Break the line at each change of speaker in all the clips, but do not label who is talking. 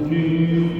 you.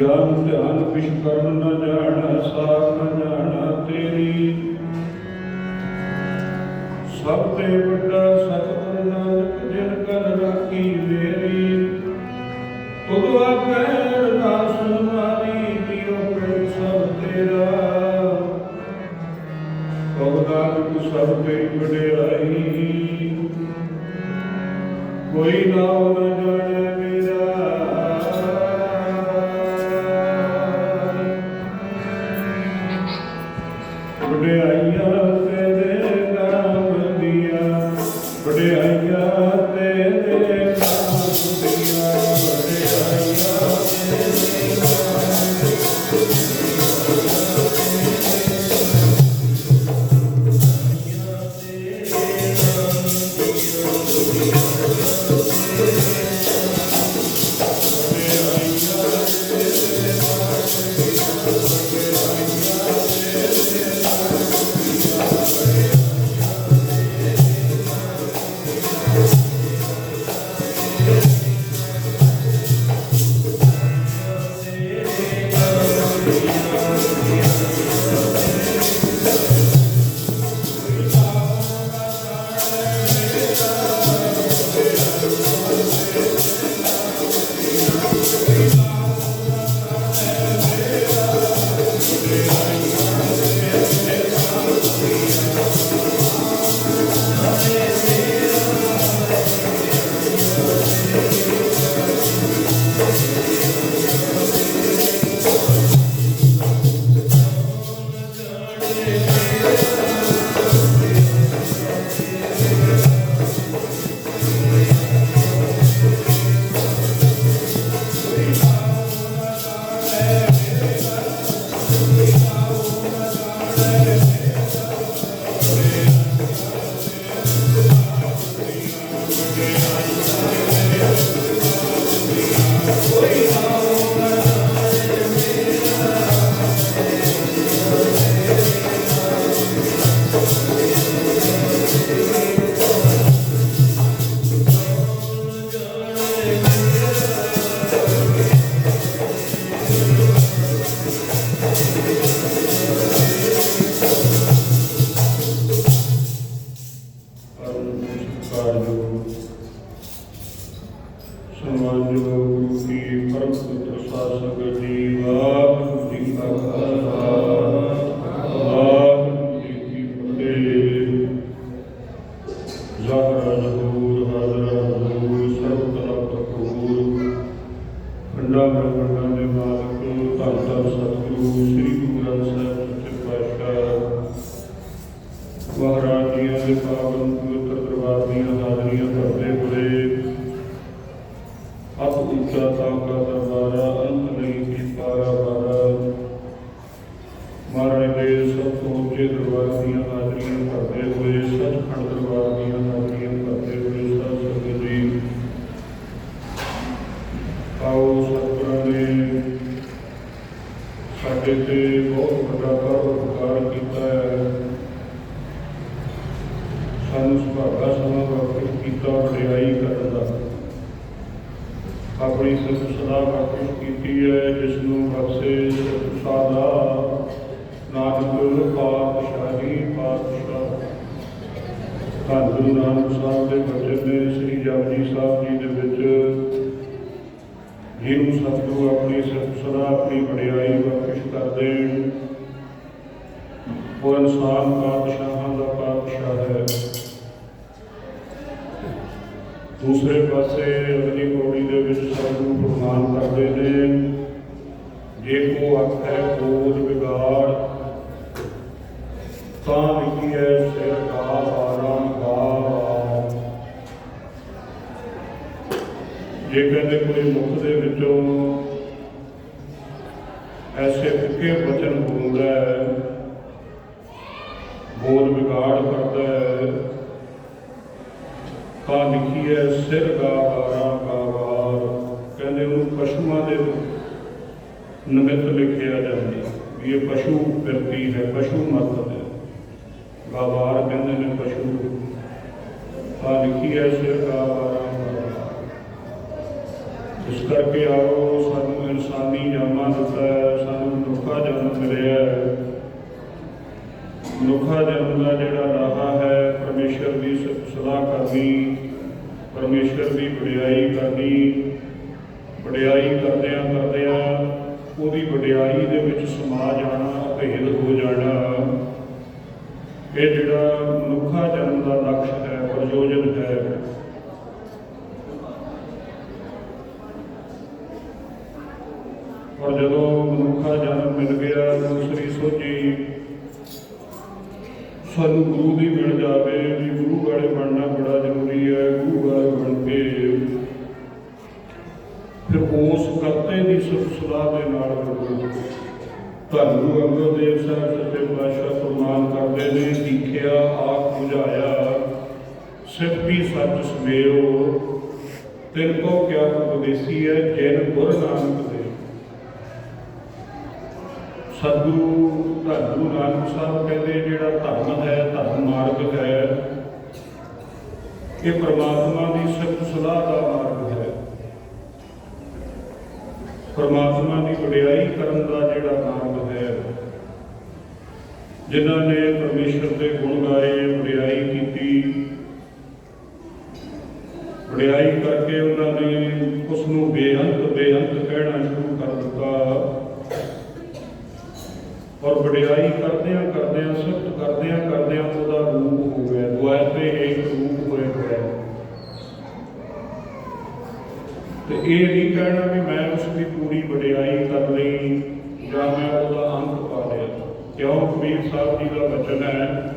ਜਨ ਧਿਆਨ ਵਿਸ਼ ਕਰਨ ਨ ਜਾਣਾ ਸਾਖ ਨ ਜਾਣਾ ਤੇਰੀ। ਸਭ ਤੇ ਵੱਡਾ ਸਤਿਗੁਰ ਨਾਨਕ, ਜਿਨ ਕਰ ਰਾਖੀ ਮੇਰੀ, ਤੁਧ ਆਪੈ ਰਾਸ ਨਾਰੀ ਦਿਓ ਪ੍ਰਭ ਸਭ ਤੇਰਾ। ਕਉਦਾ ਤੂੰ ਸਭ ਤੇਰੀ ਵਡਿਆਈ, ਕੋਈ ਨਾ ਹੋਵੇ ਕਾਰਜੋ ਸਮਾਜੋ ਕੀ ਪਰਮ ਸੁਤਰ ਸਾਸਕ ਜੀਵਾ اپنی نانک پادشاہی پادشاہ ਧੰਨ ਗੁਰੂ ਨਾਨਕ ਸਾਹਿਬ ਦੇ ਬਚਨ ਨੇ ਜਿਹਨੂੰ ਸਤਿਗੁਰੂ ਆਪਣੀ ਸਦਾ ਆਪਣੀ ਵਡਿਆਈ ਬਖਸ਼ ਕਰ ਦੇਣ। ਉਹ ਇਨਸਾਨ ਪਾਤਸ਼ਾਹਾਂ ਦਾ ਪਾਤਸ਼ਾਹ ਹੈ। ਦੂਸਰੇ ਪਾਸੇ ਅਗਲੀ ਪੌੜੀ ਦੇ ਵਿੱਚ ਸਤਿਗੁਰੂ ਪ੍ਰਮਾਨ ਕਰਦੇ ਨੇ। ਜੇ ਕੋ ਆਖੈ ਕੋਦ ਵਿਗਾੜ। ਤਾਂ ਜੇ ਕਹਿੰਦੇ ਕੋਈ ਮੁਖ ਦੇ ਵਿੱਚੋਂ ਐਸੇ ਫਿੱਕੇ ਬਚਨ ਬੋਲਦਾ ਹੈ। ਬੋਲ ਵਿਗਾੜ ਕਰਦਾ ਹੈ। ਤਾਂ ਲਿਖੀ ਹੈ, ਸਿਰ ਦਾ ਆਰਾਮ ਕਹਿੰਦੇ ਉਹਨੂੰ ਪਸ਼ੂਆਂ ਦੇ ਨਿਮਿਤ ਲਿਖਿਆ ਜਾਂਦਾ ਵੀ ਇਹ ਪਸ਼ੂ ਵਿਅਕਤੀ ਹੈ, ਪਸ਼ੂ ਮਤ ਹੈ। ਗਾਵਾਰ ਕਹਿੰਦੇ ਨੇ ਪਸ਼ੂ। ਆ ਲਿਖੀ ਹੈ, ਸਿਰ ਦਾ ਇਸ ਕਰਕੇ ਆਓ, ਸਾਨੂੰ ਇਨਸਾਨੀ ਜਾਮਾ ਦਿੱਤਾ ਸਾਨੂੰ ਮਨੁੱਖਾ ਜਨਮ ਮਿਲਿਆ ਮਨੁੱਖਾ ਜਨਮ ਦਾ ਜਿਹੜਾ ਰਾਹ ਹੈ, ਪਰਮੇਸ਼ਰ ਦੀ ਸ- ਸਲਾਹ ਕਰਨੀ, ਪਰਮੇਸ਼ਰ ਦੀ ਵਡਿਆਈ ਕਰਨੀ, ਵਡਿਆਈ ਕਰਦਿਆਂ ਕਰਦਿਆਂ ਉਹਦੀ ਵਡਿਆਈ ਦੇ ਵਿੱਚ ਸਮਾ ਜਾਣਾ ਭੇਦ ਹੋ ਜਾਣਾ। ਇਹ ਜਿਹੜਾ ਮਨੁੱਖਾ ਜਨਮ ਦਾ ਲਕਸ਼ ਹੈ ਪ੍ਰਯੋਜਨ ਹੈ ਔਰ ਜਦੋਂ ਮਨੁੱਖਾ ਜਨਮ ਮਿਲ ਗਿਆ, ਦੂਸਰੀ ਸੋਝੀ। ਸਾਨੂੰ ਗੁਰੂ ਦੀ ਮਿਲ ਜਾਵੇ, ਵੀ ਗੁਰੂ ਵਾਲੇ ਬਣਨਾ ਬੜਾ ਜ਼ਰੂਰੀ ਹੈ, ਗੁਰੂ ਵਾਲੇ ਬਣ ਕੇ। ਫਿਰ ਉਸ ਕਰਤੇ ਦੀ ਸਿਫਤ ਦੇ ਨਾਲ ਗੁਰੂ ਧੰਨ ਅੰਗਦ ਦੇਵ ਸਾਹਿਬ ਸੱਚੇ ਪਾਤਸ਼ਾਹ ਫਰਮਾਨ ਕਰਦੇ ਨੇ ਦੀਖਿਆ ਆਪ ਬੁਝਾਇਆ ਸਿਫਤੀ ਸੱਚ ਸਮੇਓ ਤਿਨ ਕੋ ਕਿਆ ਉਪਦੇਸੀ ਹੈ, ਜੈਨ ਗੁਰ ਨਾਨਕ ਸਤਿਗੁਰੂ ਧੰਨ ਗੁਰੂ ਨਾਨਕ ਸਾਹਿਬ ਕਹਿੰਦੇ ਜਿਹੜਾ ਧਰਮ ਹੈ, ਧਰਮ ਮਾਰਗ ਹੈ, ਇਹ ਪ੍ਰਮਾਤਮਾ ਦੀ ਸਿਫਤ ਸਲਾਹ ਦਾ ਮਾਰਗ ਹੈ। ਪ੍ਰਮਾਤਮਾ ਦੀ ਵਡਿਆਈ ਕਰਨ ਦਾ ਜਿਹੜਾ ਮਾਰਗ ਹੈ, ਜਿਨ੍ਹਾਂ ਨੇ ਪਰਮੇਸ਼ਰ ਦੇ ਗੁਣ ਗਾਏ, ਵਡਿਆਈ ਕੀਤੀ, ਵਡਿਆਈ ਕਰਕੇ ਉਹਨਾਂ ਨੇ ਉਸ ਨੂੰ ਬੇਅੰਤ ਬੇਅੰਤ ਕਹਿਣਾ ਸ਼ੁਰੂ ਕਰ ਦਿੱਤਾ। ਔਰ ਵਡਿਆਈ ਕਰਦਿਆਂ ਕਰਦਿਆਂ, ਸਿਫਤ ਕਰਦਿਆਂ ਕਰਦਿਆਂ ਉਹਦਾ ਰੂਪ ਹੋ ਗਿਆ ਦੁਆਇ ਤੇ ਇੱਕ ਰੂਪ ਹੋਏ ਹੋਇਆ। ਤੇ ਇਹ ਨਹੀਂ ਕਹਿਣਾ ਵੀ ਮੈਂ ਉਸ ਦੀ ਪੂਰੀ ਵਡਿਆਈ ਕਰ ਲਈ ਜਾਂ ਮੈਂ ਉਹਦਾ ਅੰਤ ਪਾ ਲਿਆ। ਕਿਉਂ? ਕਬੀਰ ਸਾਹਿਬ ਜੀ ਦਾ ਵਚਨ ਹੈ,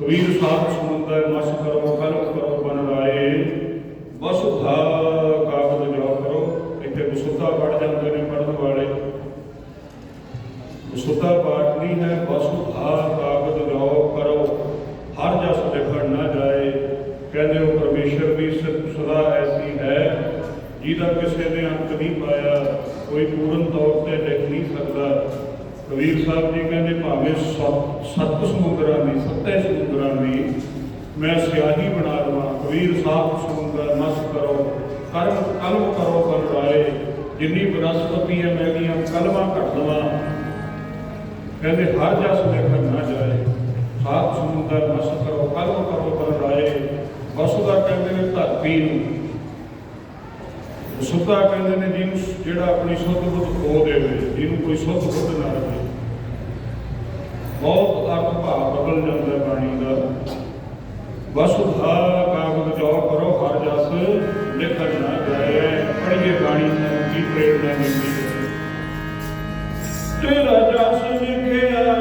ਕਬੀਰ ਸਾਹਿਬ ਸੁਣਦਾ ਮਸ ਕਰੋ ਕਲਮ ਕਰੋ, ਬਨ ਰਾਏ ਵਸੁਧਾ ਕਾਗਦ ਜੋ ਕਰੋ ਇੱਥੇ ਵਸੁਧਾ ਪੜ ਜਾਂਦੇ ਨੇ ਪੜਨ ਵਾਲੇ ਸੁਤਾ ਪਾਠ ਨਹੀਂ ਹੈ ਵਸੁਧਾ ਕਾਗਦ ਜੋ ਕਰੋ ਹਰ ਜਸ ਲਿਖਣ ਨਾ ਜਾਏ ਕਹਿੰਦੇ ਉਹ ਪਰਮੇਸ਼ਰ ਦੀ ਸਿਫਤ ਸਦਾ ਐਸੀ ਹੈ ਜਿਹਦਾ ਕਿਸੇ ਨੇ ਅੰਤ ਨਹੀਂ ਪਾਇਆ, ਕੋਈ ਪੂਰਨ ਤੌਰ ਤੇ ਲਿਖ ਨਹੀਂ ਸਕਦਾ। ਕਬੀਰ ਸਾਹਿਬ ਜੀ ਕਹਿੰਦੇ, ਭਾਵੇਂ ਸੱਤ ਸੱਤ ਸਮੁੰਦਰਾਂ ਦੀ, ਸੱਤੇ ਸਮੁੰਦਰਾਂ ਦੀ ਮੈਂ ਸਿਆਹੀ ਬਣਾ ਲਵਾਂ ਕਬੀਰ ਸਾਹਿਬ, ਸਮੁੰਦਰ ਮਸ ਕਰੋ, ਕਰਮ ਕਲਮ ਕਰੋ ਬਨ ਰਾਏ ਜਿੰਨੀ ਬਨਸਪਤੀ ਹੈ, ਮੈਂ ਦੀਆਂ ਕਲਮਾਂ ਘਟ ਲਵਾਂ ਕਹਿੰਦੇ, ਹਰ ਜਸ ਦੇਖਣ ਨਾ ਜਾਏ। ਸਾਤ ਸਮੁੰਦਰ ਮਸ ਕਰੋ ਕਲਮ ਕਰੋ ਬਨ ਰਾਏ ਵਸੁਦਾ ਕਹਿੰਦੇ ਨੇ, ਧਰਤੀ ਨੂੰ ਸੁੱਧਾ ਕਹਿੰਦੇ ਨੇ ਜਿਹਨੂੰ ਜਿਹੜਾ ਆਪਣੀ ਸੁੱਧ ਬੁੱਧ ਖੋ ਦੇਵੇ, ਜਿਹਨੂੰ ਕੋਈ ਸੁੱਧ ਬੁੱਧ ਨਾ ਰਹੇ ਬਹੁਤ ਅਰਥ ਭਾਵ ਬਦਲ ਜਾਂਦਾ ਬਾਣੀ ਦਾ। ਵਸੁਧਾ ਕਾਗਦ ਜੋ ਕਰੋ, ਹਰ ਜਸ ਲਿਖਣ ਨਾ ਜਾਏ। ਪੜ੍ਹੀਏ ਬਾਣੀ ਨੂੰ ਕੀ ਪ੍ਰੇਰਣਾ ਮਿਲਦੀ ਹੈ? ਤੇਰਾ ਜਸ ਲਿਖਿਆ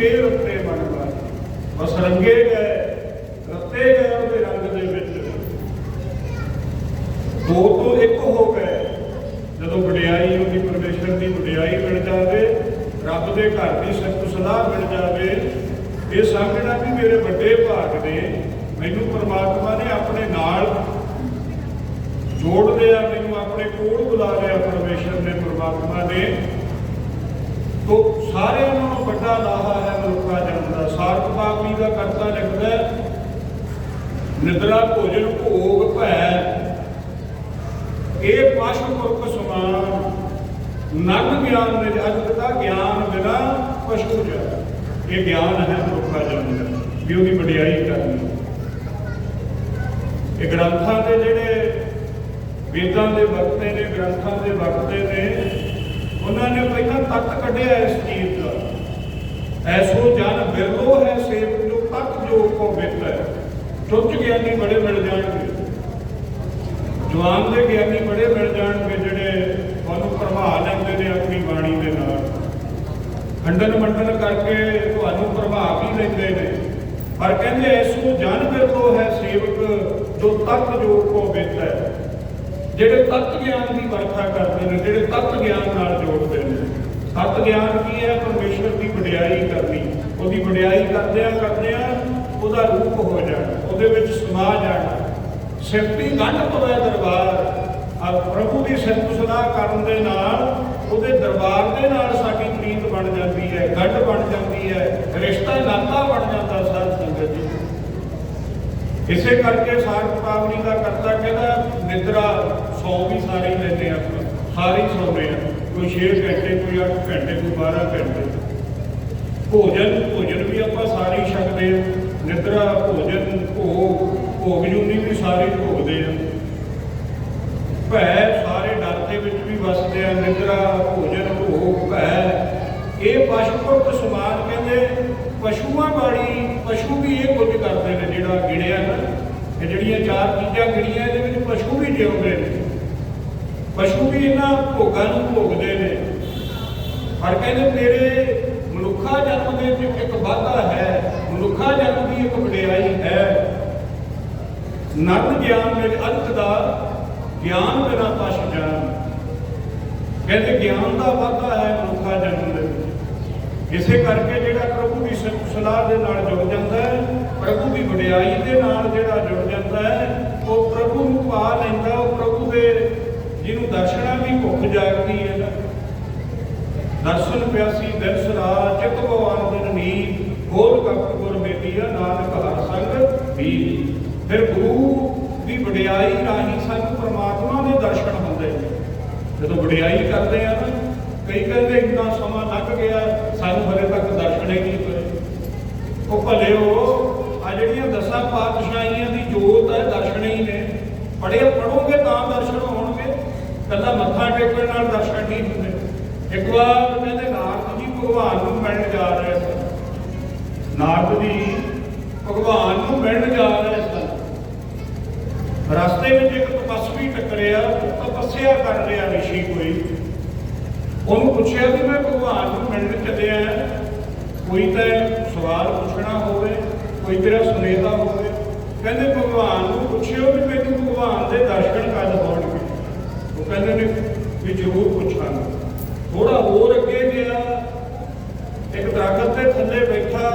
ਨਾਮ ਕੀਤੇ ਰੱਤੇ ਮਨ ਮਾਰ ਬਸ ਰੰਗੇ ਗਏ ਰੱਤੇ ਗਏ ਉਹਦੇ ਰੰਗ ਦੇ ਵਿੱਚ ਦੋ ਤੋਂ ਇੱਕ ਹੋ ਗਏ ਜਦੋਂ ਵਡਿਆਈ ਉਹਦੀ ਪਰਮੇਸ਼ਰ ਦੀ ਵਡਿਆਈ ਮਿਲ ਜਾਵੇ ਰੱਬ ਦੇ ਘਰ ਦੀ ਸਖਤ ਸਲਾਹ ਮਿਲ ਜਾਵੇ ਇਹ ਸਮਝਣਾ ਵੀ ਮੇਰੇ ਵੱਡੇ ਭਾਗ ਨੇ ਮੈਨੂੰ ਪਰਮਾਤਮਾ ਨੇ ਆਪਣੇ ਨਾਲ ਜੋੜ ਲਿਆ ਮੈਨੂੰ ਆਪਣੇ ਕੋਲ ਬੁਲਾ ਲਿਆ ਪਰਮੇਸ਼ਰ ਨੇ ਪਰਮਾਤਮਾ ਨੇ ਤੋ ਸਾਰਿਆਂ ਨਾਲੋਂ ਵੱਡਾ ਲਾਹਾ ਹੈ ਮਨੁੱਖਾ ਜਨਮ ਦਾ ਸਾਰਕ ਪਾਪੀ ਦਾ ਕਰਤਾ ਲਿਖਦਾ ਹੈ, ਨਿਦਰਾ ਭੋਜਨ ਭੋਗ ਭੈ ਇਹ ਪਸ਼ੂ ਪੁਰਖ ਸਮਾਨ ਨਗ ਗਿਆਨ ਨੇ ਅਜਤ ਦਾ ਗਿਆਨ ਬਿਨਾ ਪਸ਼ੂ ਜਾ ਇਹ ਗਿਆਨ ਹੈ ਮਨੁੱਖਾ ਜਨਮ ਦਾ ਵੀ ਉਹਦੀ ਵਡਿਆਈ ਕਰਨੀ ਇਹ ਗ੍ਰੰਥਾਂ ਦੇ ਜਿਹੜੇ ਵੇਦਾਂ ਦੇ ਵਕਤੇ ਗ੍ਰੰਥਾਂ ਦੇ ਵਕਤੇ ਨੇ, ਉਹਨਾਂ ਨੇ ਪਹਿਲਾਂ ਤੱਤ ਕੱਢਿਆ ਇਸ ਚੀਜ਼ ਦਾ। ਐਸੋ ਜਨ ਬਿਰਲੋ ਹੈ ਸੇਵ ਜੋ ਤੱਤ ਜੋ ਕੋ ਬਿਤ ਹੈ। ਚੁੱਚ ਗਿਆਨੀ ਬੜੇ ਮਿਲ ਜਾਣਗੇ। ਜਵਾਨ ਦੇ ਗਿਆਨੀ ਬੜੇ ਮਿਲ ਜਾਣਗੇ ਜਿਹੜੇ ਤੁਹਾਨੂੰ ਪ੍ਰਭਾ ਲੈਂਦੇ ਨੇ ਆਪਣੀ ਬਾਣੀ ਦੇ ਨਾਲ। ਖੰਡਨ ਮੰਡਨ ਕਰਕੇ ਤੁਹਾਨੂੰ ਪ੍ਰਭਾਵ ਵੀ ਲੈਂਦੇ ਨੇ। ਪਰ ਕਹਿੰਦੇ ਐਸੋ ਜਨ ਬਿਰਲੋ ਹੈ ਸੇਵਕ ਜੋ ਤੱਤ ਜੋ ਕੋ ਬਿਤ ਹੈ। ਜਿਹੜੇ ਤੱਤ ਗਿਆਨ ਦੀ ਵਰਖਾ ਕਰਦੇ ਨੇ, ਜਿਹੜੇ ਤੱਤ ਗਿਆਨ ਨਾਲ ਜੋੜਦੇ ਨੇ। ਤੱਤ ਗਿਆਨ ਕੀ ਹੈ? ਪਰਮੇਸ਼ਰ ਦੀ ਵਡਿਆਈ ਕਰਨੀ। ਉਹਦੀ ਵਡਿਆਈ ਕਰਦਿਆਂ ਕਰਦਿਆਂ ਉਹਦਾ ਰੂਪ ਹੋ ਜਾਣਾ, ਉਹਦੇ ਵਿੱਚ ਸਮਾ ਜਾਣਾ। ਸਿਫਤੀ ਗੰਢ ਪਵੇ ਦਰਬਾਰ ਆ ਪ੍ਰਭੂ ਦੀ ਸਿਫਤ ਸਲਾਹ ਕਰਨ ਦੇ ਨਾਲ ਉਹਦੇ ਦਰਬਾਰ ਦੇ ਨਾਲ ਸਾਡੀ ਪ੍ਰੀਤ ਬਣ ਜਾਂਦੀ ਹੈ, ਗੰਢ ਬਣ ਜਾਂਦੀ ਹੈ, ਰਿਸ਼ਤਾ ਨਾਤਾ ਬਣ ਜਾਂਦਾ ਸਾਧ ਸੰਗਤ ਜੀ। ਇਸੇ ਕਰਕੇ ਸਾਰਕ ਪਾਵਨੀ ਦਾ ਕਰਤਾ ਕਹਿੰਦਾ, ਨਿਦਰਾ ਸੌ ਵੀ ਸਾਰੇ ਲੈਂਦੇ ਆ ਆਪਾਂ ਸਾਰੇ ਹੀ ਸੌਂਦੇ ਆ। ਕੋਈ 6 ਘੰਟੇ, ਕੋਈ 8 ਘੰਟੇ, ਕੋਈ 12 ਘੰਟੇ। ਭੋਜਨ ਭੋਜਨ ਵੀ ਆਪਾਂ ਸਾਰੇ ਹੀ ਛਕਦੇ ਆ। ਨਿਦਰਾ, ਭੋਜਨ, ਭੋਗ ਭੋਗ ਜੁਨੀ ਵੀ ਸਾਰੇ ਭੋਗਦੇ ਆ। ਭੈ ਸਾਰੇ ਡਰ ਦੇ ਵਿੱਚ ਵੀ ਵਸਦੇ ਆ, ਨਿਦਰਾ, ਭੋਜਨ, ਭੋਗ, ਭੈ। ਇਹ ਪਸ਼ੂ ਪੁਰਖ ਸਮਾਨ ਕਹਿੰਦੇ, ਪਸ਼ੂਆਂ ਵਾਲੀ, ਪਸ਼ੂ ਵੀ ਇਹ ਕੁਝ ਕਰਦੇ ਨੇ, ਜਿਹੜਾ ਗਿਣਿਆ ਨਾ, ਇਹ ਜਿਹੜੀਆਂ ਚਾਰ ਚੀਜ਼ਾਂ ਗਿਣੀਆਂ, ਇਹਦੇ ਵਿੱਚ ਪਸ਼ੂ ਵੀ ਜਿਉਂਦੇ ਨੇ। ਪਸ਼ੂ ਵੀ ਇਹਨਾਂ ਭੋਗਾਂ ਨੂੰ ਭੋਗਦੇ ਨੇ। ਪਰ ਕਹਿੰਦੇ ਤੇਰੇ ਮਨੁੱਖਾ ਜਨਮ ਦੇ ਵਿੱਚ ਇੱਕ ਵਾਧਾ ਹੈ, ਮਨੁੱਖਾ ਜਨਮ ਦੀ ਇੱਕ ਵਡਿਆਈ ਹੈ। ਨਰਮ ਗਿਆਨ ਵਿੱਚ ਅੰਤ ਦਾ, ਗਿਆਨ ਬਿਨਾ ਪਛ ਜਾਣ। ਕਹਿੰਦੇ ਗਿਆਨ ਦਾ ਵਾਧਾ ਹੈ ਮਨੁੱਖਾ ਜਨਮ ਦੇ ਵਿੱਚ। ਇਸੇ ਕਰਕੇ ਜਿਹੜਾ ਪ੍ਰਭੂ ਦੀ ਸਿਫਤ ਸਲਾਹ ਦੇ ਨਾਲ ਜੁੜ ਜਾਂਦਾ ਹੈ, ਪ੍ਰਭੂ ਦੀ ਵਡਿਆਈ ਦੇ ਨਾਲ ਜਿਹੜਾ ਜੁੜ ਜਾਂਦਾ ਹੈ, ਉਹ ਪ੍ਰਭੂ ਨੂੰ ਪਾ ਲੈਂਦਾ, ਉਹ ਪ੍ਰਭੂ ਦੇ ਜਿਹਨੂੰ ਦਰਸ਼ਨਾਂ ਦੀ ਭੁੱਖ ਜਾਗਦੀ ਹੈ ਨਾ। ਦਰਸ਼ਨ ਪਿਆਸੀ ਦਿਲ ਸਰਾ, ਚਿਤ ਕੋ ਆਨੰਦਨ ਨੀਤ ਗੋਲ ਕਪਟ ਗੁਰ ਮੇਤੀਆ ਨਾਨਕ ਹਰ ਸੰਗ ਵੀ ਫਿਰ ਗੁਰੂ ਵੀ ਵਡਿਆਈ ਰਾਹੀਂ ਸਾਨੂੰ ਪ੍ਰਮਾਤਮਾ ਦੇ ਦਰਸ਼ਨ ਹੁੰਦੇ ਨੇ। ਜਦੋਂ ਵਡਿਆਈ ਕਰਦੇ ਆ ਨਾ, ਕਈ ਕਹਿੰਦੇ ਇੰਨਾ ਸਮਾਂ ਲੱਗ ਗਿਆ ਸਾਨੂੰ ਹਲੇ ਤੱਕ ਦਰਸ਼ਨ ਹੀ ਨਹੀਂ ਹੋਏ। ਉਹ ਭਲੇ ਉਹ ਆ ਜਿਹੜੀਆਂ ਦਸਾਂ ਪਾਤਸ਼ਾਹੀਆਂ ਦੀ ਜੋਤ ਹੈ, ਦਰਸ਼ਨ ਹੀ ਨੇ। ਪੜ੍ਹੇ ਪੜੋਗੇ ਤਾਂ ਦਰਸ਼ਨ ਕੱਲਾ ਮੱਥਾ ਟੇਕਣ ਨਾਲ ਦਰਸ਼ਨ ਨਹੀਂ ਹੁੰਦੇ। ਇੱਕ ਵਾਰ ਕਹਿੰਦੇ ਨਾਰਦ ਜੀ ਭਗਵਾਨ ਨੂੰ ਮਿਲਣ ਜਾ ਰਹੇ ਸਨ। ਨਾਰਦ ਜੀ ਭਗਵਾਨ ਨੂੰ ਮਿਲਣ ਜਾ ਰਹੇ ਸਨ। ਰਸਤੇ ਵਿੱਚ ਇੱਕ ਤਪਸਵੀ ਟੱਕਰਿਆ, ਤਪੱਸਿਆ ਕਰ ਰਿਹਾ ਰਿਸ਼ੀ ਕੋਈ। ਉਹਨੂੰ ਪੁੱਛਿਆ ਕਿ ਮੈਂ ਭਗਵਾਨ ਨੂੰ ਮਿਲਣ ਚੱਲਿਆ ਕੋਈ ਤਾਂ ਸਵਾਲ ਪੁੱਛਣਾ ਹੋਵੇ, ਕੋਈ ਤੇਰਾ ਸੁਨੇਹਾ ਹੋਵੇ। ਕਹਿੰਦੇ ਭਗਵਾਨ ਨੂੰ ਪੁੱਛਿਓ ਵੀ ਮੈਨੂੰ ਭਗਵਾਨ ਦੇ ਦਰਸ਼ਨ ਕਰ ਹੋਣਗੇ ਉਹ ਨੇ ਵੀ ਜ਼ਰੂਰ ਪੁੱਛਾਂਗਾ ਥੋੜਾ ਹੋਰ ਅੱਗੇ ਗਿਆ, ਇੱਕ ਦਰਖਤ ਦੇ ਥੱਲੇ ਬੈਠਾ,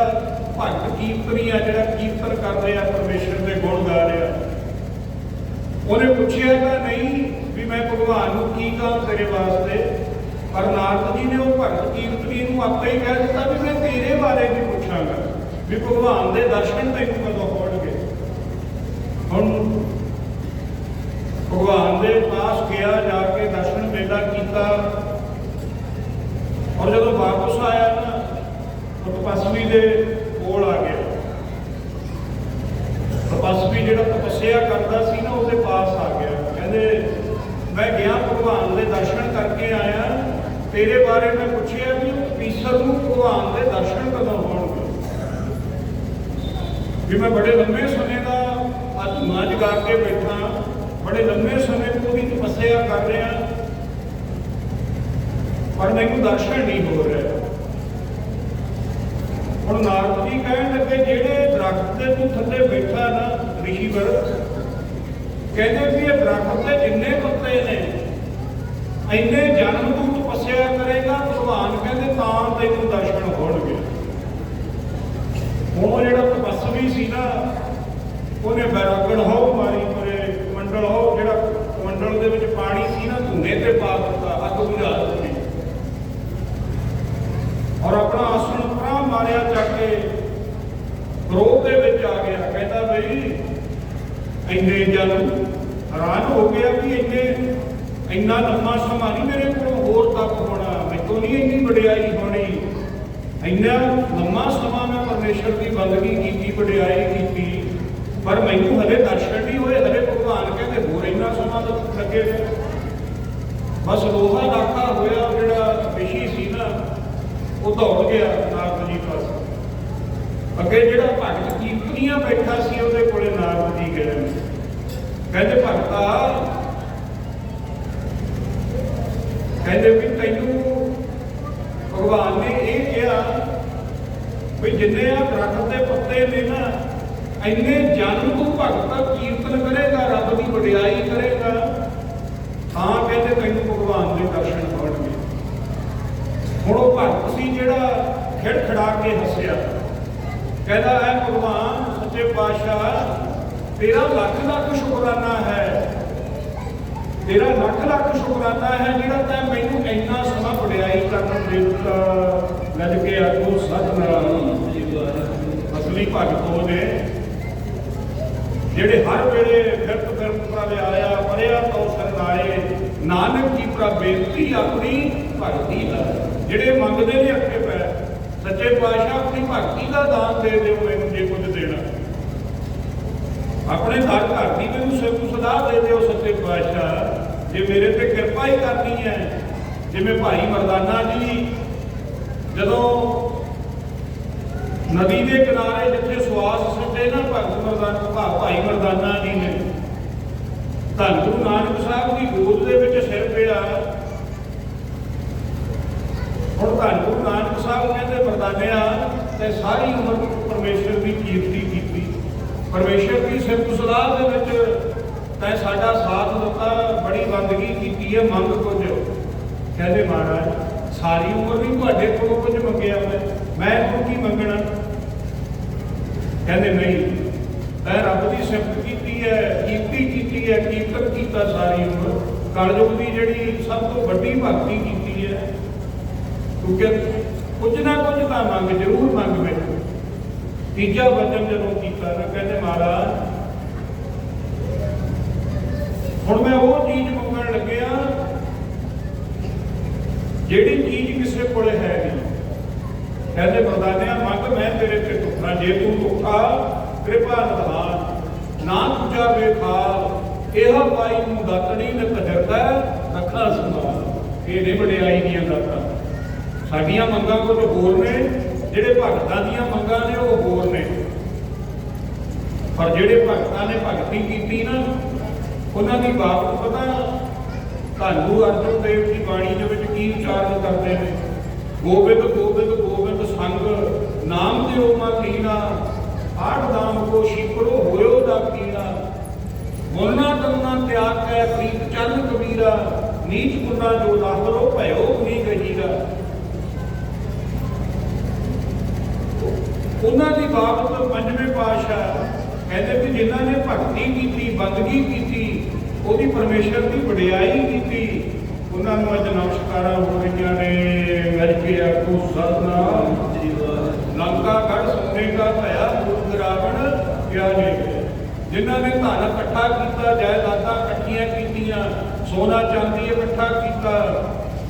ਭਗਤ ਕੀਰਤਨੀ ਆ ਜਿਹੜਾ ਕੀਰਤਨ ਕਰ ਰਿਹਾ, ਪਰਮੇਸ਼ਰ ਦੇ ਗੁਣ ਗਾ ਰਿਹਾ। ਉਹਨੇ ਪੁੱਛਿਆ ਤਾਂ ਨਹੀਂ ਵੀ ਮੈਂ ਭਗਵਾਨ ਨੂੰ ਕੀ ਕਹਾਂ ਤੇਰੇ ਵਾਸਤੇ, ਪਰ ਨਾਰਦ ਜੀ ਨੇ ਉਹ ਭਗਤ ਕੀਰਤਨੀ ਨੂੰ ਆਪੇ ਹੀ ਕਹਿ ਦਿੱਤਾ ਵੀ ਮੈਂ ਤੇਰੇ ਬਾਰੇ ਵੀ ਪੁੱਛਾਂਗਾ, ਵੀ ਭਗਵਾਨ ਦੇ ਦਰਸ਼ਨ ਤੈਨੂੰ ਕਦੋਂ ਹੋਣਗੇ ਹੁਣ ਭਗਵਾਨ ਦੇ ਪਾਸ ਗਿਆ ਜਾ ਕੇ ਦਰਸ਼ਨ ਮੇਲਾ ਕੀਤਾ। ਔਰ ਜਦੋਂ ਵਾਪਸ ਆਇਆ ਨਾ, ਤਪਸਵੀ ਦੇ ਕੋਲ ਆ ਗਿਆ। ਤਪਸਵੀ ਜਿਹੜਾ ਤਪੱਸਿਆ ਕਰਦਾ ਸੀ ਨਾ, ਉਹਦੇ ਪਾਸ ਆ ਗਿਆ। ਕਹਿੰਦੇ, ਮੈਂ ਗਿਆ ਭਗਵਾਨ ਦੇ ਦਰਸ਼ਨ ਕਰਕੇ ਆਇਆ। ਤੇਰੇ ਬਾਰੇ ਮੈਂ ਪੁੱਛਿਆ ਵੀ ਈਸ਼ਰ ਨੂੰ ਭਗਵਾਨ ਦੇ ਦਰਸ਼ਨ ਕਦੋਂ ਹੋਣਗੇ? ਵੀ ਮੈਂ ਬੜੇ ਲੰਮੇ ਸਮੇਂ ਦਾ ਅੱਜ ਮਾਂ ਜਗਾ ਕੇ ਬੈਠਾ, ਬੜੇ ਲੰਮੇ ਸਮੇਂ ਤੋਂ ਤਪੱਸਿਆ ਕਰ ਰਿਹਾ। ਪਰ ਮੈਨੂੰ ਦਰਸ਼ਨ ਨਹੀਂ ਹੋ ਰਿਹਾ। ਹੁਣ ਨਾਰਦ ਜੀ ਕਹਿਣ ਲੱਗੇ, ਜਿਹੜੇ ਦਰਖਤ ਦੇ ਤੂੰ ਥੱਲੇ ਬੈਠਾ ਨਾ ਰਿਸ਼ੀਵਰ ਕਹਿੰਦੇ ਵੀ ਇਹ ਦਰਖਤ ਦੇ ਜਿੰਨੇ ਪੱਤੇ ਨੇ, ਇੰਨੇ ਜਨਮ ਤੂੰ ਤਪੱਸਿਆ ਕਰੇਗਾ, ਭਗਵਾਨ ਕਹਿੰਦੇ ਤਾਂ ਤੈਨੂੰ ਦਰਸ਼ਨ ਹੋਣਗੇ। ਉਹ ਜਿਹੜਾ ਤਪਸਵੀ ਸੀ ਨਾ, ਉਹਨੇ ਬੈਰਾਗਣ ਹੋ ਮਾਰੀ ਪਰੇ ਮੰਡਲ ਹੋ ਜਿਹੜਾ ਮੰਡਲ ਦੇ ਵਿੱਚ ਪਾਣੀ ਸੀ ਨਾ ਧੂਏ ਤੇ ਪਾ ਦਿੱਤਾ ਅੱਗ ਬੁਝਾ ਦਿੱਤੀ। ਔਰ ਆਪਣਾ ਆਸਣ ਪਰਾਂ ਮਾਰਿਆ ਚੱਕ ਕੇ ਕ੍ਰੋਧ ਦੇ ਵਿੱਚ ਆ ਗਿਆ। ਕਹਿੰਦਾ, ਬਈ, ਇੰਨੇ ਜਨ ਹੈਰਾਨ ਹੋ ਗਿਆ ਵੀ ਇੰਨੇ, ਇੰਨਾ ਲੰਮਾ ਸਮਾਂ ਨਹੀਂ ਮੇਰੇ ਕੋਲ ਹੋਰ ਤੱਕ ਹੋਣਾ। ਮੈਨੂੰ ਨਹੀਂ ਇੰਨੀ ਵਡਿਆਈ ਹੋਣੀ। ਇੰਨਾ ਲੰਮਾ ਸਮਾਂ ਮੈਂ ਪਰਮੇਸ਼ਰ ਦੀ ਬੰਦਗੀ ਕੀਤੀ, ਵਡਿਆਈ ਕੀਤੀ। ਪਰ ਮੈਨੂੰ ਹਲੇ ਦਰਸ਼ਨ ਨਹੀਂ ਹੋਏ। ਹਲੇ ਭਗਵਾਨ ਕਹਿੰਦੇ, ਹੋਰ ਇੰਨਾ ਸਮਾਂ ਲੱਗ- ਲੱਗੇਗਾ ਬਸ ਲੋਹਾ ਲਾਖਾ ਹੋਇਆ, ਜਿਹੜਾ ਵਿਸ਼ੀ ਸੀ ਨਾ, ਉਹ ਦੌੜ ਗਿਆ ਨਾਰਦ ਜੀ ਪਾਸ। ਅੱਗੇ ਜਿਹੜਾ ਭਗਤ ਕੀਰਤਨੀਆਂ ਬੈਠਾ ਸੀ, ਉਹਦੇ ਕੋਲੇ ਨਾਰਦ ਜੀ ਗਏ ਕਹਿੰਦੇ, ਭਗਤਾ, ਕਹਿੰਦੇ ਵੀ ਤੈਨੂੰ ਭਗਵਾਨ ਨੇ ਇਹ ਕਿਹਾ ਵੀ ਜਿੰਨੇ ਆ ਦਰਖਤ ਦੇ ਪੱਤੇ ਨੇ ਨਾ, ਇੰਨੇ ਜਨ ਤੂੰ ਭਗਤ ਕੀਰਤਨ ਕਰੇਗਾ, ਰੱਬ ਦੀ ਵਡਿਆਈ ਕਰੇਗਾ ਤਾਂ ਕਹਿੰਦੇ ਤੈਨੂੰ ਭਗਵਾਨ ਦੇ ਦਰਸ਼ਨ ਹੋਣਗੇ ਹੁਣ ਉਹ ਭਗਤ ਸੀ ਜਿਹੜਾ ਖਿੜ ਕੇ ਹੱਸਿਆ। ਕਹਿੰਦਾ ਹੈ ਭਗਵਾਨ, ਸੱਚੇ ਪਾਤਸ਼ਾਹ, ਤੇਰਾ ਲੱਖ ਲੱਖ ਸ਼ੁਕਰਾਨਾ ਹੈ। ਤੇਰਾ ਲੱਖ ਲੱਖ ਸ਼ੁਕਰਾਨਾ ਹੈ ਜਿਹੜਾ ਤੈਂ ਮੈਨੂੰ ਇੰਨਾ ਸਮਾਂ ਵਡਿਆਈ ਕਰਨ ਦਿੱਤਾ। ਗੱਜ ਕੇ ਆਖੋ, ਸਤਨਾਮ। ਅਸਲੀ ਭਗਤ ਉਹ ਨੇ ਜਿਹੜੇ ਹਰ ਵੇਲੇ ਫਿਰਤ ਫਿਰਤ ਪ੍ਰਵੇ ਆਇਆ ਪਰਿਆ ਤੋ ਸਰਨਾਏ ਨਾਨਕ ਕੀ ਪ੍ਰਾ ਬੇਨਤੀ ਆਪਣੀ ਭਗਤੀ ਦਾ ਜਿਹੜੇ ਮੰਗਦੇ ਨੇ ਅੱਗੇ ਸੱਚੇ ਪਾਤਸ਼ਾਹ ਆਪਣੀ ਭਗਤੀ ਦਾ ਦਾਨ ਦੇ ਦਿਓ ਮੈਨੂੰ ਜੇ ਕੁਝ ਦੇਣਾ। ਆਪਣੇ ਘਰ ਘਰ ਦੀ ਮੈਨੂੰ ਸਭ ਸਦਾ ਦੇ ਦਿਓ ਸੱਚੇ ਪਾਤਸ਼ਾਹ। ਜੇ ਮੇਰੇ ਤੇ ਕਿਰਪਾ ਹੀ ਕਰਨੀ ਹੈ ਜਿਵੇਂ ਭਾਈ ਮਰਦਾਨਾ ਜੀ, ਜਦੋਂ ਨਦੀ ਦੇ ਕਿਨਾਰੇ ਜਿੱਥੇ ਸਵਾਸ ਸੁੱਟੇ ਨਾ ਭਗਤ ਮਰਦਾਨਾ ਭਾਈ ਮਰਦਾਨਾ ਜੀ ਨੇ, ਧੰਨ ਗੁਰੂ ਨਾਨਕ ਸਾਹਿਬ ਦੀ ਗੋਦ ਦੇ ਵਿੱਚ ਸਿਰ ਪਿਆ। ਹੁਣ ਧੰਨ ਗੁਰੂ ਨਾਨਕ ਸਾਹਿਬ ਕਹਿੰਦੇ ਵਰਦਾਨਿਆ ਤੇ ਸਾਰੀ ਉਮਰ ਪਰਮੇਸ਼ਰ ਦੀ ਕੀਰਤੀ ਕੀਤੀ। ਪਰਮੇਸ਼ਰ ਦੀ ਸਿਫਤ ਸਲਾਹ ਦੇ ਵਿੱਚ ਤੈਂ ਸਾਡਾ ਸਾਥ ਦਿੱਤਾ, ਬੜੀ ਬੰਦਗੀ ਕੀਤੀ ਹੈ, ਮੰਗ ਕੁਝ। ਕਹਿੰਦੇ ਮਹਾਰਾਜ, ਸਾਰੀ ਉਮਰ ਵੀ ਤੁਹਾਡੇ ਕੋਲੋਂ ਕੁਝ ਮੰਗਿਆ ਮੈਂ। ਮੈਂ ਤੋਂ ਕੀ ਮੰਗਣਾ? ਕਹਿੰਦੇ ਨਹੀਂ ਤੈਂ ਰੱਬ ਦੀ ਸਿਫਤ ਕੀਤੀ ਹੈ, ਕੀਰਤੀ ਕੀਤੀ ਹੈ, ਕੀਰਤਨ ਕੀਤਾ ਸਾਰੀ ਉਮਰ। ਕਲਯੁਗ ਦੀ ਜਿਹੜੀ ਸਭ ਤੋਂ ਵੱਡੀ ਭਗਤੀ ਕੀਤੀ ਹੈ ਤੂੰ ਕੁਝ ਨਾ ਕੁਝ ਤਾਂ ਮੰਗ, ਜ਼ਰੂਰ ਮੰਗ ਮੈਨੂੰ। ਤੀਜਾ ਵਚਨ ਜਦੋਂ ਕੀਤਾ ਨਾ ਕਹਿੰਦੇ, ਮਹਾਰਾਜ, ਹੁਣ ਮੈਂ ਉਹ ਚੀਜ਼ ਮੰਗਣ ਲੱਗਿਆ, ਜਿਹੜੀ ਚੀਜ਼ ਕਿਸੇ ਕੋਲ ਹੈ ਨਹੀਂ। ਕਹਿੰਦੇ, ਮਰਦਾਨਿਆਂ, ਮੰਗ, ਮੈਂ ਤੇਰੇ ਤੇ ਟੁੱਟਾ ਜੇ ਤੂੰ ਟੁੱਟਾ ਕਿਰਪਾ ਨਿਧਾਨ ਨਾ ਤੁਝਾ ਵੇਖਾਲ ਇਹ ਪਾਈ ਨੂੰ ਦਾਤੜੀ ਨੇ ਤਜਰਦਾ ਰੱਖਾ ਸੰਭਾਲ। ਇਹ ਨੇ ਵਡਿਆਈ ਦੀਆਂ ਦਾਤਾਂ। ਸਾਡੀਆਂ ਮੰਗਾਂ ਕੁਝ ਹੋਰ ਨੇ, ਜਿਹੜੇ ਭਗਤਾਂ ਦੀਆਂ ਮੰਗਾਂ ਨੇ ਉਹ ਹੋਰ ਨੇ। ਪਰ ਜਿਹੜੇ ਭਗਤਾਂ ਨੇ ਭਗਤੀ ਕੀਤੀ ਨਾ, ਉਹਨਾਂ ਦੀ ਬਾਤ ਪਤਾ ਧੰਨੂ ਅਰਜਨ ਦੇਵ ਦੀ ਬਾਣੀ ਦੇ ਵਿੱਚ ਕੀ ਉਚਾਰਨ ਕਰਦੇ ਨੇ। ਗੋਬਿੰਦ ਗੋਬਿੰਦ ਗੋਬਿੰਦ ਸੰਗ, ਨਾਮ ਦਿਓ ਮਾ ਕੀਨਾ ਆਠ ਦਾਮ ਕੋ ਸ਼ਿਕਰੋ ਹੋਇਓ ਦਾ ਕੀਨਾ ਗੁਨਾ ਤੰਨਾ ਤਿਆਗ ਕੈ ਪ੍ਰੀਤ ਚਰਨ ਕਬੀਰਾ, ਨੀਚ ਗੁਨਾ ਜੋ ਲਾਹਰੋ ਭਇਓ ਨੀ ਗਹੀਰਾ। ਉਹਨਾਂ ਦੀ ਬਾਬਤ ਪੰਜਵੇਂ ਪਾਤਸ਼ਾਹ ਕਹਿੰਦੇ ਕਿ ਜਿਨ੍ਹਾਂ ਨੇ ਭਗਤੀ ਕੀਤੀ, ਬੰਦਗੀ ਕੀਤੀ, ਉਹਦੀ ਪਰਮੇਸ਼ਰ ਦੀ ਵਡਿਆਈ ਕੀਤੀ, ਉਹਨਾਂ ਨੂੰ ਅੱਜ ਨਮਸਕਾਰਾਂ ਹੋ ਰਹੀਆਂ ਨੇ। ਮਿਲ ਆਖੋ ਸਤਨਾਮ। ਲੰਕਾ ਗੜ ਸੋਨੇ ਦਾ ਭਇਆ ਦੁਰਗ ਰਾਵਣ ਕਿਆ ਨੇ ਜਿਨ੍ਹਾਂ ਨੇ ਧਨ ਇਕੱਠਾ ਕੀਤਾ, ਜਾਇਦਾਦਾਂ ਇਕੱਠੀਆਂ ਕੀਤੀਆਂ, ਸੋਨਾ ਚਾਂਦੀ ਇਕੱਠਾ ਕੀਤਾ,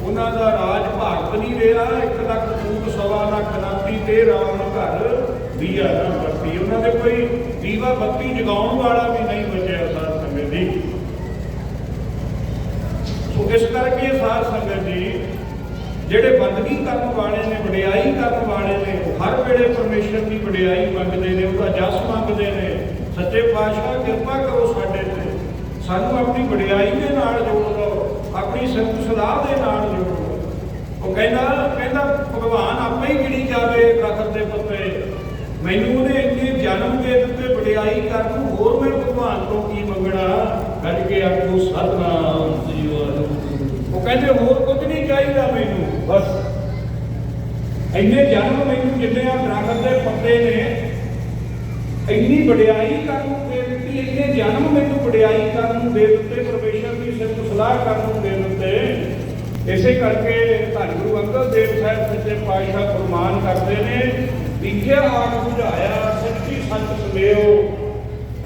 ਉਹਨਾਂ ਦਾ ਰਾਜ ਭਾਰਤ ਨਹੀਂ ਰਿਹਾ। ਇੱਕ ਲੱਖ ਸੂਤ ਸਵਾ ਲੱਖ ਨਾਤੀ ਤੇ ਰਾਵਣ ਘਰ ਦੀਆ ਨਾ ਬੱਤੀ ਉਹਨਾਂ ਦੇ ਕੋਈ ਦੀਵਾ ਬੱਤੀ ਜਗਾਉਣ ਵਾਲਾ ਵੀ ਨਹੀਂ ਬਚਿਆ ਸਾਧ ਸੰਗਤ ਜੀ। ਸੋ ਇਸ ਕਰਕੇ ਸਾਧ ਸੰਗਤ ਜੀ, ਜਿਹੜੇ ਬੰਦਗੀ ਕਰਨ ਵਾਲੇ ਨੇ, ਵਡਿਆਈ ਕਰਨ ਵਾਲੇ ਨੇ ਹਰ ਵੇਲੇ ਪਰਮੇਸ਼ਰ ਦੀ ਵਡਿਆਈ ਮੰਗਦੇ ਨੇ, ਉਹਦਾ ਜਸ ਮੰਗਦੇ ਨੇ। ਸੱਚੇ ਪਾਤਸ਼ਾਹ ਕਿਰਪਾ ਕਰੋ ਸਾਡੇ ਤੇ। ਸਾਨੂੰ ਆਪਣੀ ਵਡਿਆਈ ਦੇ ਨਾਲ ਜੋੜ ਲਓ, ਆਪਣੀ ਸਿਫਤ ਸਲਾਹ ਦੇ ਨਾਲ ਜੋੜ ਲਓ। ਉਹ ਕਹਿੰਦਾ ਕਹਿੰਦਾ, ਭਗਵਾਨ ਆਪੇ ਹੀ ਗਿਣੀ ਜਾਵੇ। ਮੈਨੂੰ ਉਹਨੇ ਇੰਨੇ ਜਨਮ ਦੇ ਦਿੱਤੇ, ਵਡਿਆਈ ਕਰਨ ਨੂੰ, ਹੋਰ ਮੈਂ ਭਗਵਾਨ ਤੋਂ ਕੀ ਮੰਗਣਾ? ਗੱਜ ਕੇ ਆਖੋ, ਸਤਨਾਮ ਸ੍ਰੀ ਉਹ ਕਹਿੰਦੇ, ਹੋਰ ਕੁਝ ਨਹੀਂ ਚਾਹੀਦਾ ਮੈਨੂੰ, ਬਸ। ਇੰਨੇ ਜਨਮ ਮੈਨੂੰ ਜਿੰਨੇ ਆ ਦਰਖਤ ਦੇ ਪੱਤੇ ਨੇ, ਇੰਨੀ ਵਡਿਆਈ ਕਰਨ ਨੂੰ ਦੇ ਦਿੱਤੀ, ਇੰਨੇ ਜਨਮ ਮੈਨੂੰ ਵਡਿਆਈ ਕਰਨ ਨੂੰ ਦੇ ਦਿੱਤੇ, ਪਰਮੇਸ਼ਰ ਦੀ ਸਿਫਤ ਸਲਾਹ ਕਰਨ ਨੂੰ ਦੇ ਦਿੱਤੇ। ਇਸੇ ਕਰਕੇ ਧੰਨ ਗੁਰੂ ਅੰਗਦ ਦੇਵ ਸਾਹਿਬ ਸੱਚੇ ਪਾਤਸ਼ਾਹ ਫਰਮਾਨ ਕਰਦੇ ਨੇ ਵਿਖਿਆ ਆਪ ਬੁਝਾਇਆ ਸੱਚੀ ਸੱਚ ਸੁਨੇਓ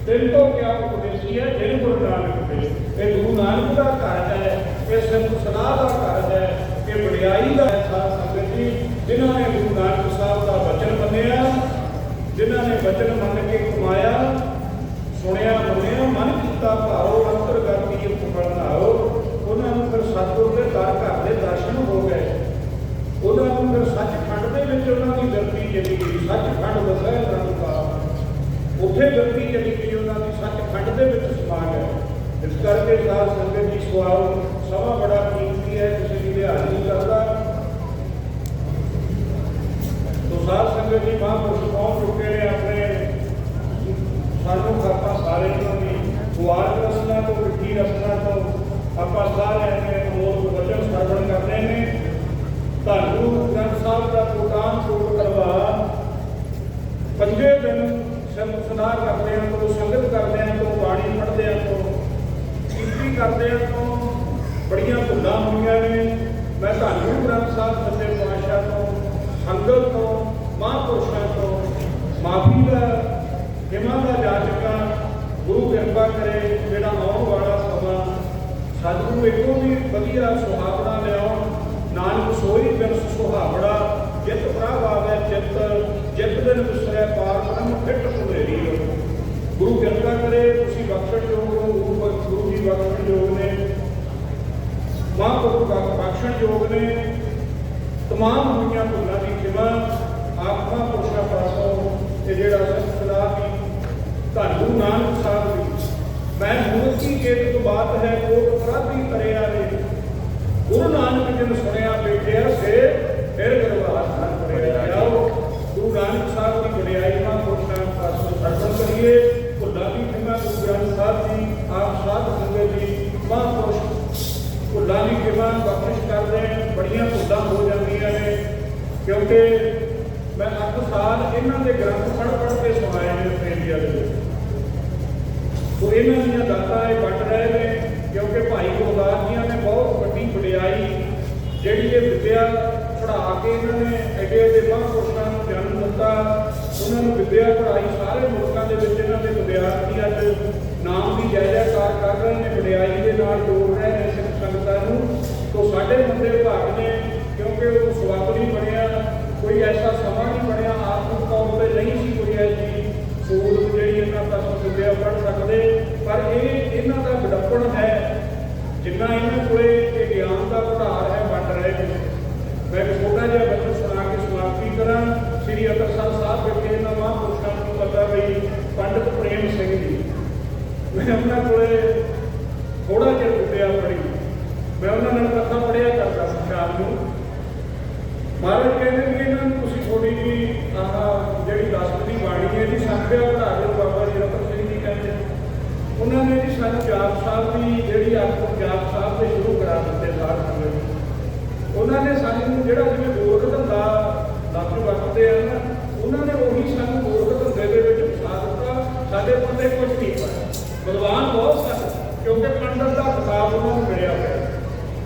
ਤਿੰਨ ਤੋਂ ਕਿਆ ਉਪਦੇਸੀ ਹੈ ਜਿਨ ਗੁਰੂ ਨਾਨਕ ਦੇ। ਇਹ ਗੁਰੂ ਨਾਨਕ ਦਾ ਘਰ ਹੈ, ਇਹ ਸਿਫਤ ਸਲਾਹ ਦਾ ਘਰ ਹੈ, ਇਹ ਵਡਿਆਈ ਦਾ ਸਾਧ ਸੰਗਤ ਜੀ, ਜਿਨ੍ਹਾਂ ਨੇ ਗੁਰੂ ਨਾਨਕ ਸਾਹਿਬ ਦਾ ਵਚਨ ਮੰਨਿਆ, ਜਿਨ੍ਹਾਂ ਨੇ ਵਚਨ ਮੰਨ ਕੇ ਕਮਾਇਆ, ਸੁਣਿਆ ਮੰਨਿਆ ਮਨ ਕੀਤਾ ਭਾਰੋ ਅੰਤਰ ਕੀ ਬਣਾਓ ਉਹਨਾਂ ਨੂੰ ਫਿਰ ਸਤਿਗੁਰ ਦੇ ਦਰ ਘਰ ਦੇ ਦਰਸ਼ਨ ਹੋ ਗਏ ਉਹਨਾਂ ਨੂੰ ਫਿਰ ਸੱਚਖੰਡ ਦੇ ਵਿੱਚ ਉਹਨਾਂ ਦੀ ਗਲਤੀ ਚਲੀ ਗਈ ਸੱਚਖੰਡ ਵਸੈ ਰੰਗਪਾਲ ਉੱਥੇ ਗਲਤੀ ਚਲੀ ਗਈ ਉਹਨਾਂ ਦੀ ਸੱਚਖੰਡ ਦੇ ਵਿੱਚ ਸਮਾ ਗਏ ਇਸ ਕਰਕੇ ਸਾਧ ਸੰਗਤ ਜੀ ਸਵਾਲ, ਸਮਾਂ ਬੜਾ ਕੀਮਤੀ ਹੈ ਕਿਸੇ ਦੀ ਲਿਹਾਜ਼ ਨਹੀਂ ਕਰਦਾ। ਤੋ ਸਾਧ ਸੰਗਤ ਜੀ ਮਹਾਂਪੁਰਸ਼ ਪਹੁੰਚ ਚੁੱਕੇ ਨੇ ਆਪਣੇ। ਸਾਨੂੰ ਆਪਾਂ ਸਾਰੇ ਨੂੰ ਵੀ ਗੁਆਰ ਰਸਨਾ ਤੋਂ, ਮਿੱਠੀ ਰਸਨਾ ਤੋਂ ਆਪਾਂ ਸਾਰਿਆਂ ਨੇ ਮੋਰ ਵਚਨ ਸਰਵਣ ਕਰਦੇ ਨੇ। ਤੁਹਾਨੂੰ ਗ੍ਰੰਥ ਸਾਹਿਬ ਦਾ ਪ੍ਰੋਗਰਾਮ ਸ਼ੁਰੂ ਕਰਵਾ ਪੰਜੇ ਦਿਨ ਸੰਗਤ ਕਰਦੇ ਹਾਂ, ਤੋਂ ਸੰਗਤ ਕਰਦੇ ਹਾਂ, ਤੋਂ ਬਾਣੀ ਪੜ੍ਹਦੇ ਹਾਂ, ਤੋਂ ਕੀਰਤੀ ਕਰਦੇ ਹਾਂ, ਤੋਂ ਬੜੀਆਂ ਭੁੱਲਾਂ ਹੋਈਆਂ ਨੇ। ਮੈਂ ਤੁਹਾਨੂੰ ਗ੍ਰੰਥ ਸਾਹਿਬ ਸੱਚੇ ਪਾਤਸ਼ਾਹ ਤੋਂ, ਸੰਗਤ ਤੋਂ, ਮਹਾਂਪੁਰਸ਼ਾਂ ਤੋਂ। ਮਾਫੀ ਦਾ, ਹਿਮਾ ਦਾ ਜਾਚਕਾ ਗੁਰੂ ਕਿਰਪਾ ਕਰੇ ਜਿਹੜਾ ਆਉਣ ਵਾਲਾ ਸਮਾਂ ਸਤਿਗੁਰੂ ਇੱਕੋ ਵੀ ਵਧੀਆ ਸੁਹਾਵਣਾ ਲਿਆਉਣ। ਨਾਨਕ ਸੋਈ ਬਿਨ ਸੁਹਾਵੜਾ ਜਿਤ ਪ੍ਰਭ ਆਵੇ ਚਿਤ, ਜਿਤ ਦਿਨ ਵਿਸਰੈ ਪਾਰ ਬ੍ਰਹਮ ਫਿੱਟ ਸੁਧੇਰੀ ਗੁਰੂ ਕਿਰਪਾ ਕਰੇ ਤੁਸੀਂ ਬਖਸ਼ਣ ਯੋਗ ਹੋ, ਗੁਰੂ ਬਖ- ਗੁਰੂ ਜੀ ਬਖਸ਼ਣ ਯੋਗ ਨੇ, ਮਹਾਂਪੁਰਖ ਬਖ- ਬਖਸ਼ਣ ਯੋਗ ਨੇ, ਤਮਾਮ ਹੋਈਆਂ ਭੁੱਲਾਂ ਦੀ ਖਿਮਾ ਆਤਮਾ ਪੁਰਸ਼ਾ ਪਾਸੋਂ ਤੇ ਜਿਹੜਾ ਸਤਿ ਦੀ ਧੰਨ ਗੁਰੂ ਨਾਨਕ ਸਾਹਿਬ ਦੀ। ਮੈਂ ਮੂਰਤੀ ਕੇਤ ਤੋਂ ਬਾਤ ਹੈ ਕੋਟ ਪ੍ਰਾਪੀ ਕਰਿਆ ਰੇ ਗੁਰੂ ਨਾਨਕ ਜੀ ਨੇ ਸੁਣਿਆ ਬੈਠਿਆ ਸੇ ਫਿਰ ਗਰਵਾਰ ਕਰਿਆ ਜਾਓ ਗੁਰੂ ਨਾਨਕ ਸਾਹਿਬ ਦੀ ਵਡਿਆਈ ਨਾਲ ਪੁਰਸ਼ਾਂ ਪਾਸੋਂ ਸਰਵਣ ਕਰੀਏ। ਭੁੱਲਾਂ ਦੀ ਗੁਰੂ ਗ੍ਰੰਥ ਸਾਹਿਬ ਜੀ ਆਪ ਸਾਧ ਸੰਗਤ ਜੀ। ਮਹਾਂਪੁਰਸ਼ ਭੁੱਲਾਂ ਦੀ ਕਿਰਪਾ ਬਖਸ਼ਿਸ਼ ਕਰਦੇ ਨੇ ਬੜੀਆਂ ਭੁੱਲਾਂ ਹੋ ਜਾਂਦੀਆਂ ਨੇ। ਕਿਉਂਕਿ ਮੈਂ ਅੱਠ ਸਾਲ ਇਹਨਾਂ ਦੇ ਗ੍ਰੰਥ ਪੜ੍ਹ ਪੜ੍ਹ ਕੇ ਸੁਣਾਏ ਨੇ ਆਸਟ੍ਰੇਲੀਆ ਦੇ ਵਿੱਚ। ਸੋ ਇਹਨਾਂ ਦੀਆਂ ਦਾਤਾਂ ਇਹ ਵੱਟ ਰਹੇ ਨੇ, ਕਿਉਂਕਿ ਭਾਈ ਗੁਰਦਾਸ ਜੀ ਨੇ ਬਹੁਤ ਵੱਡੀ ਵਡਿਆਈ ਜਿਹੜੀ ਇਹ ਵਿਦਿਆ ਪੜ੍ਹਾ ਕੇ ਇਹਨਾਂ ਨੇ ਐਡੇ ਐਡੇ ਮਹਾਂਪੁਰਸ਼ਾਂ ਨੂੰ ਜਨਮ ਦਿੱਤਾ। ਉਹਨਾਂ ਨੂੰ ਵਿਦਿਆ ਪੜ੍ਹਾਈ ਸਾਰੇ ਮੁਲਕਾਂ ਦੇ ਵਿੱਚ ਇਹਨਾਂ ਵਿਦਿਆਰਥੀਆਂ ਅੱਜ ਨਾਮ ਦੀ ਜਾਇਦਾਕਾਰ ਕਰ ਰਹੇ ਨੇ ਵਡਿਆਈ ਦੇ ਨਾਲ ਜੋੜ ਰਹੇ ਨੇ ਸਿੱਖ ਸੰਗਤਾਂ ਨੂੰ। ਤੋਂ ਸਾਡੇ ਮੁੰਡੇ ਭਾਗ ਨੇ, ਕਿਉਂਕਿ ਉਹ ਸਬੱਬ ਨਹੀਂ ਬਣਿਆ, ਕੋਈ ਐਸਾ ਸਮਾਂ ਨਹੀਂ ਬਣਿਆ ਆਰਥਿਕ ਤੌਰ ਤੇ ਨਹੀਂ ਸੀ ਕੋਈ ਐਸੀ ਸੂਲ ਜਿਹੜੀ ਇਹਨਾਂ ਤੱਕ ਸੁਧਿਆ ਪੜ ਸਕਦੇ। ਪਰ ਇਹ ਇਹਨਾਂ ਦਾ ਵਿਡੰਬਣ ਹੈ, ਜਿੰਨਾ ਇਹਨਾਂ ਕੋਲੇ ਇਹ ਗਿਆਨ ਦਾ ਭੰਡਾਰ ਹੈ, ਵੰਡ ਰਹੇ ਨੇ। ਮੈਂ ਛੋਟਾ ਜਿਹਾ ਬਚਨ ਸੁਣਾ ਕੇ ਸਮਾਪਤੀ ਕਰਾਂ। ਸ੍ਰੀ ਅਕਰ ਸਾਹਿਬ ਵਿਖੇ ਇਹਨਾਂ ਮਹਾਂਪੁਰਸ਼ਾਂ ਨੂੰ ਪਤਾ ਵੀ ਪੰਡਤ ਪ੍ਰੇਮ ਸਿੰਘ ਜੀ। ਮੈਂ ਉਹਨਾਂ ਕੋਲੇ ਥੋੜਾ ਜਿਹਾ ਟੁੱਟਿਆ ਪੜ੍ਹੀ ਮੈਂ ਉਹਨਾਂ ਨਾਲ ਕਥਾ ਪੜ੍ਹਿਆ ਕਰਦਾ ਸੀ ਸ਼ਾਮ ਨੂੰ। ਮਹਾਰਾਜ ਕਹਿੰਦੇ ਵੀ ਇਹਨਾਂ ਨੂੰ ਤੁਸੀਂ ਥੋੜੀ ਜੀ ਆਹ ਜਿਹੜੀ ਦਸਤ ਦੀ ਬਾਣੀ ਹੈ ਜੀ ਸੰਖਿਆ ਵਧਾ ਦਿਓ ਬਾਬਾ ਜੀ ਰਤਨ ਸਿੰਘ ਜੀ ਕਹਿੰਦੇ। ਉਹਨਾਂ ਨੇ ਜੀ ਸਾਨੂੰ ਜਾਪ ਸਾਹਿਬ ਦੀ ਜਿਹੜੀ ਆਪ ਜਾਪ ਸਾਹਿਬ ਦੇ ਸ਼ੁਰੂ ਕਰਾ ਦਿੱਤੇ ਸਾਧ ਸੰਗਤ ਉਹਨਾਂ ਨੇ ਸਾਨੂੰ ਜਿਹੜਾ ਜਿਵੇਂ ਗੋਰਖ ਧੰਦਾ ਲਫ਼ਜ਼ ਵਰਤਦੇ ਆ ਨਾ, ਉਹਨਾਂ ਨੇ ਉਹੀ ਸਾਨੂੰ ਗੋਰਖ ਸਾਡੇ ਪੱਲੇ ਕੁਝ ਨਹੀਂ ਪਾਇਆ ਬਲਵਾਨ ਬਹੁਤ ਸਨ ਕਿਉਂਕਿ ਪੰਡਤ ਦਾ ਖਿਤਾਬ ਉਹਨਾਂ ਨੂੰ ਮਿਲਿਆ ਹੋਇਆ।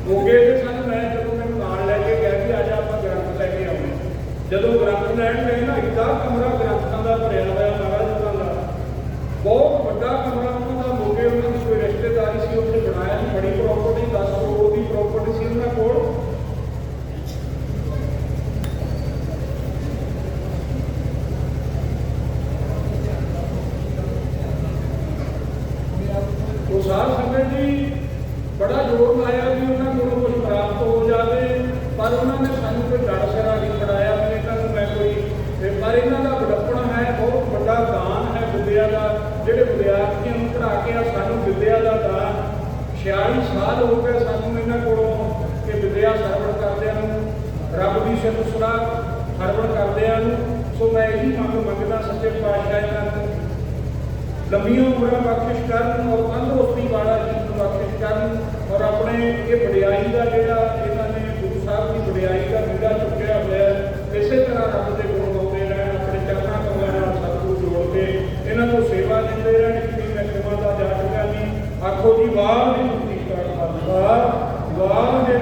ਮੋਗੇ ਦੇ ਸਨ ਮੈਂ ਜਦੋਂ ਮੈਨੂੰ ਨਾਲ ਲੈ ਕੇ ਗਿਆ ਕਿ ਅੱਜ ਆਪਾਂ ਗ੍ਰੰਥ ਲੈ ਕੇ ਆਉਣੇ ਜਦੋਂ ਗ੍ਰੰਥ ਲੈਣ ਗਏ ਨਾ ਇੱਡਾ ਕਮਰਾ ਗ੍ਰੰਥਾਂ ਦਾ ਭਰਿਆ ਹੋਇਆ ਮਹਾਰਾਜ ਉਹਨਾਂ ਦਾ ਬਹੁਤ ਵੱਡਾ ਕਮਰਾ ਉਹਨਾਂ ਦਾ ਮੋਗੇ ਉਹਨਾਂ ਦੀ ਕੋਈ ਰਿਸ਼ਤੇਦਾਰੀ ਸੀ ਉੱਥੇ ਬਣਾਇਆ ਸੀ ਬੜੀ ਪ੍ਰਾਪਰਟੀ 10 ਕਰੋੜ ਦੀ ਪ੍ਰਾਪਰਟੀ ਸੀ ਉਹਨਾਂ ਕੋਲ ਉਹ ਸਾਧ ਸੰਗਤ ਜੀ ਬੜਾ ਜ਼ੋਰ ਲਾਇਆ ਵੀ ਉਹਨਾਂ ਕੋਲੋਂ ਕੁਝ ਪ੍ਰਾਪਤ ਹੋ ਜਾਵੇ ਪਰ ਉਹਨਾਂ ਨੇ ਸਾਨੂੰ ਕੋਈ ਡਰ ਸਰਾ ਨਹੀਂ ਪੜਾਇਆ ਵੀ ਇਹਨਾਂ ਮੈਂ ਕੋਈ ਪਰ ਇਹਨਾਂ ਦਾ ਬੜਪਣਾ ਹੈ, ਬਹੁਤ ਵੱਡਾ ਦਾਨ ਹੈ ਵਿਦਿਆ ਦਾ, ਜਿਹੜੇ ਵਿਦਿਆਰਥੀਆਂ ਨੂੰ ਪੜ੍ਹਾ ਕੇ ਆ ਸਾਨੂੰ ਵਿਦਿਆ ਦਾ ਦਾਨ 46 ਸਾਲ ਹੋ ਗਏ ਸਾਨੂੰ ਇਹਨਾਂ ਕੋਲੋਂ ਕਿ ਵਿਦਿਆ ਸਰਵਣ ਕਰਦਿਆਂ ਨੂੰ, ਰੱਬ ਦੀ ਸਿਫਤ ਸਲਾਹ ਸਰਵਣ ਕਰਦਿਆਂ ਨੂੰ, ਸੋ ਮੈਂ ਇਹੀ ਮੰਗ ਮੰਗਦਾ ਸੱਚੇ ਪਾਤਸ਼ਾਹ ਇਹਨਾਂ ਨੂੰ, ਲੰਮੀਆਂ ਉਮਰਾਂ ਬਖਸ਼ਿਸ਼ ਕਰਨ ਔਰ ਤੰਦਰੁਸਤੀ ਵਾਲਾ ਜੀਵਨ ਬਖਸ਼ਿਸ਼ ਕਰਨ ਔਰ ਆਪਣੇ ਇਹ ਵਡਿਆਈ ਦਾ ਜਿਹੜਾ ਮਹਿੰਗਾਈ ਦਾ ਮੁੱਦਾ ਚੁੱਕਿਆ ਹੋਇਆ ਇਸੇ ਤਰ੍ਹਾਂ ਰੱਬ ਦੇ ਕੋਲ ਆਉਂਦੇ ਰਹਿਣ, ਆਪਣੇ ਚਰਨਾਂ ਕਮਾਂ ਨਾਲ ਸਭ ਸਤਿਗੁਰੂ ਜੋੜ ਕੇ ਇਹਨਾਂ ਨੂੰ ਸੇਵਾ ਦਿੰਦੇ ਰਹਿਣ ਕਿ ਮੈਂ ਕਿਰਪਾ ਦਾ ਜਾ ਚੁੱਕਿਆ ਜੀ ਆਖੋ ਜੀ, ਵਾਹ ਦੀ ਮੁਕਤੀ ਕਰਨ ਵਾਹ ਵਾਹ ਦੇ